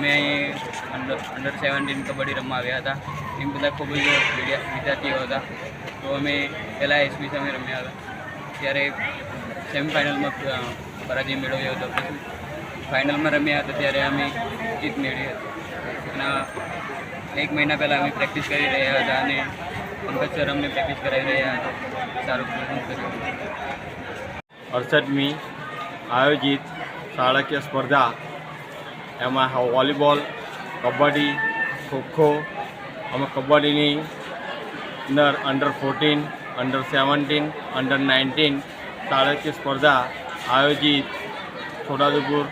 અમે અહીં under under seventeen kabaddi રમવા આવ્યા હતા. એમ બધા ખૂબ જ વિદ્યા- વિદ્યાર્થીઓ હતા. તો અમે પહેલાં એસપી સામે રમ્યા હતા. ત્યારે સેમિફાઇનલમાં પરાજય મેળવ્યો હતો. પછી ફાઇનલમાં રમ્યા હતા ત્યારે અમે જીત મેળવી હતી. અને એક મહિના પહેલાં અમે પ્રેક્ટિસ કરી રહ્યા હતા અને પંકજ સર અમને પ્રેક્ટિસ કરાવી રહ્યા હતા. સારું પ્રદર્શન કર્યું. અડસઠમી આયોજિત શાળાકીય સ્પર્ધા એમાં વોલીબોલ, કબડ્ડી, ખોખો, અમે કબડ્ડીની અંદર under fourteen under seventeen under nineteen શાળાકીય સ્પર્ધા આયોજિત છોટાઉદેપુર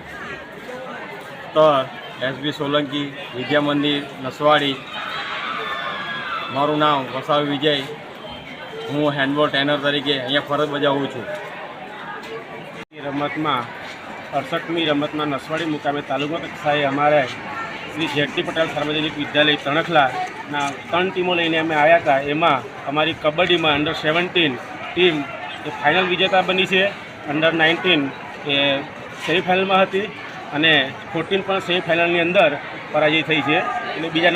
સ્તર એસબી સોલંકી, વિદ્યા મંદિર, નસવાડી. મારું નામ વસાવી વિજય. હું હેન્ડબોલ ટ્રેનર તરીકે અહીંયા ફરજ બજાવું છું. રમતમાં અડસઠમી રમતમાં નસવાડી મુકામે તાલુકા કક્ષાએ અમારે શ્રી જેટી પટેલ સાર્વજનિક વિદ્યાલય તણખલાના ત્રણ ટીમો લઈને અમે આવ્યા હતા. એમાં અમારી કબડ્ડીમાં અંડર સેવન્ટીન ટીમ એ ફાઇનલ વિજેતા બની છે. અંડર નાઇન્ટીન એ સેમિફાઇનલમાં હતી અને ફોર્ટીન પણ સેમિફાઇનલની અંદર પરાજય થઈ છે. એટલે બીજા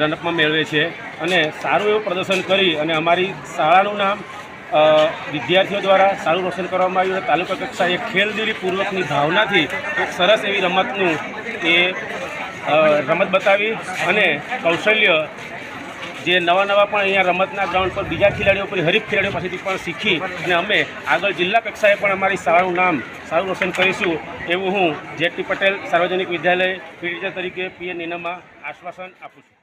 રનઅપમાં મેળવે છે. અને સારું એવું પ્રદર્શન કરી અને અમારી શાળાનું નામ વિદ્યાર્થીઓ દ્વારા સારું રોશન કરવામાં આવ્યું અને તાલુકા કક્ષાએ ખેલદીલી પૂર્વકની ભાવનાથી એક સરસ એવી રમતનું એ રમત બતાવી અને કૌશલ્ય જે નવા નવા પણ અહીંયા રમતના ગ્રાઉન્ડ પર બીજા ખેલાડીઓ પર હરીફ ખેલાડીઓ પાસેથી પણ શીખી અને અમે આગળ જિલ્લા કક્ષાએ પણ અમારી સારું નામ સારું રોશન કરીશું એવું હું જેટી પટેલ સાર્વજનિક વિદ્યાલય પીડિતા તરીકે પીએ નીનામાં આશ્વાસન આપું છું.